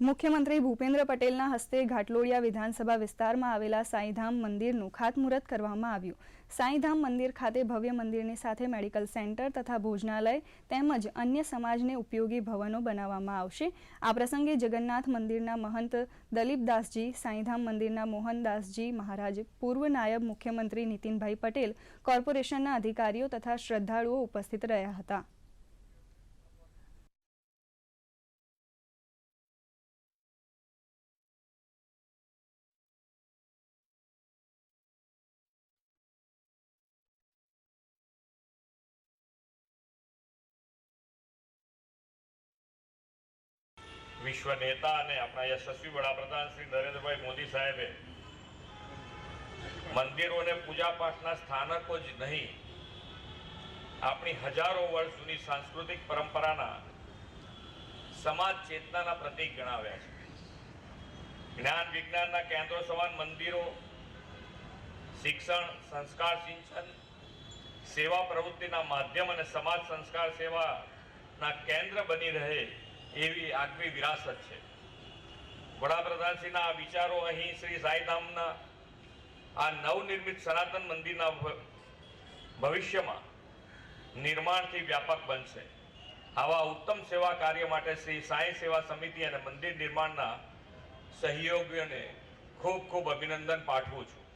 મુખ્યમંત્રી ભૂપેન્દ્ર પટેલના હસ્તે ઘાટલોડિયા વિધાનસભા વિસ્તારમાં આવેલા સાંઈધામ મંદિરનું ખાતમુહૂર્ત કરવામાં આવ્યું. સાંઈધામ મંદિર ખાતે ભવ્ય મંદિરની સાથે મેડિકલ સેન્ટર તથા ભોજનાલય તેમજ અન્ય સમાજને ઉપયોગી ભવનો બનાવવામાં આવશે. આ પ્રસંગે જગન્નાથ મંદિરના મહંત દલીપદાસજી, સાંઈધામ મંદિરના મોહનદાસજી મહારાજ, પૂર્વ નાયબ મુખ્યમંત્રી નીતિનભાઈ પટેલ, કોર્પોરેશનના અધિકારીઓ તથા શ્રદ્ધાળુઓ ઉપસ્થિત રહ્યા હતા. વિશ્વ નેતા અને આપણા યશસ્વી વડાપ્રધાન શ્રી નરેન્દ્રભાઈ મોદી સાહેબે મંદિરો અને પૂજા પાઠના સ્થાનકો જ નહીં, આપણી હજારો વર્ષ જૂની સાંસ્કૃતિક પરંપરાના સમાજ ચેતનાના પ્રતીક ગણાવ્યા છે. જ્ઞાન વિજ્ઞાનના કેન્દ્રો સમાન મંદિરો, શિક્ષણ, સંસ્કાર સિંચન, સેવા પ્રવૃત્તિના માધ્યમ અને સમાજ સંસ્કાર સેવાના કેન્દ્ર બની રહે એવી આગવી વિરાસત છે. વડાપ્રધાનશ્રીના આ વિચારો અહીં શ્રી સાંઈધામના આ નવનિર્મિત સનાતન મંદિરના ભવિષ્યમાં નિર્માણથી વ્યાપક બનશે. આવા ઉત્તમ સેવા કાર્ય માટે શ્રી સાંઈ સેવા સમિતિ અને મંદિર નિર્માણના સહયોગીઓને ખૂબ ખૂબ અભિનંદન પાઠવું છું.